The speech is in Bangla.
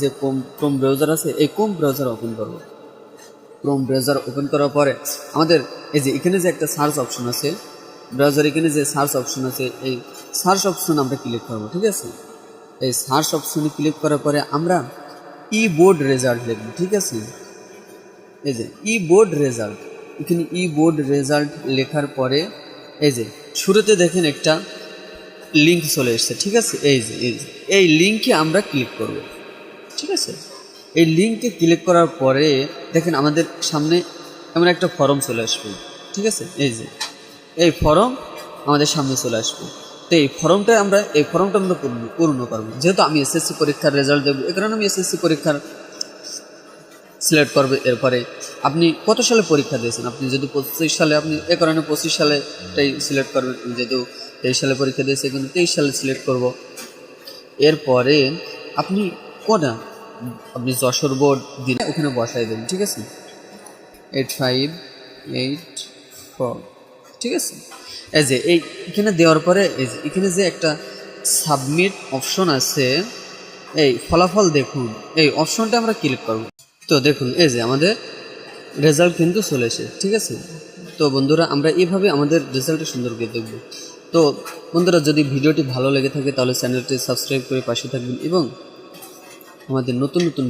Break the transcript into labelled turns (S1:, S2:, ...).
S1: যে ক্রোম ক্রোম ব্রাউজার আছে, এই ক্রোম ব্রাউজার ওপেন করব। ক্রোম ব্রাউজার ওপেন করার পরে আমাদের এই যে এখানে যে একটা সার্চ অপশন আছে ব্রাউজার এখানে যে সার্চ অপশন আছে, এই সার্চ অপশন আমরা ক্লিক করব, ঠিক আছে? এই সার্চ অপশনে ক্লিক করার পরে আমরা ই বোর্ড রেজাল্ট লিখব, ঠিক আছে? এই যে ই বোর্ড রেজাল্ট এখানে ই বোর্ড রেজাল্ট লেখার পরে এই যে শুরুতে দেখেন একটা লিঙ্ক চলে এসেছে, ঠিক আছে? এই যে এই যে, এই লিঙ্কে আমরা ক্লিক করব। ঠিক আছে? এই লিঙ্কে ক্লিক করার পরে দেখেন আমাদের সামনে এমন একটা ফর্ম চলে আসবে, ঠিক আছে? এই যে, এই ফর্ম আমাদের সামনে চলে আসবে। তো এই ফর্মটা আমরা, এই ফর্মটা আমরা পূর্ণ পূর্ণ করব। যেহেতু আমি এসএসসি পরীক্ষার রেজাল্ট দেবো এ কারণে আমি এসএসসি পরীক্ষার সিলেক্ট করবে এরপরে। আপনি কত সালে পরীক্ষা দিয়েছেন? আপনি যদি পঁচিশ সালে, আপনি এ কারণে পঁচিশ সালেটাই সিলেক্ট করবেন। যেহেতু তেইশ সালে পরীক্ষা দিয়েছে, কিন্তু তেইশ সালে সিলেক্ট করব। এরপরে আপনি কোনা আপনি যশোর বোর্ড দিন ওখানে বসাই দেবেন ঠিক আছে? এইট ফাইভ এইট ফোর ঠিক আছে? এই যে, এই এখানে দেওয়ার পরে, এই যে, এখানে যে একটা সাবমিট অপশন আছে, এই ফলাফল দেখুন, এই অপশনটা আমরা ক্লিক করব। তো দেখুন, এই যে আমাদের রেজাল্ট কিন্তু চলে এসে ঠিক আছে? তো বন্ধুরা, আমরা এইভাবে আমাদের রেজাল্টটা সুন্দর করে দেখব। তো বন্ধুরা, যদি ভিডিওটি ভালো লেগে থাকে, তাহলে চ্যানেলটি সাবস্ক্রাইব করে পাশে থাকবেন এবং আমাদের নতুন নতুন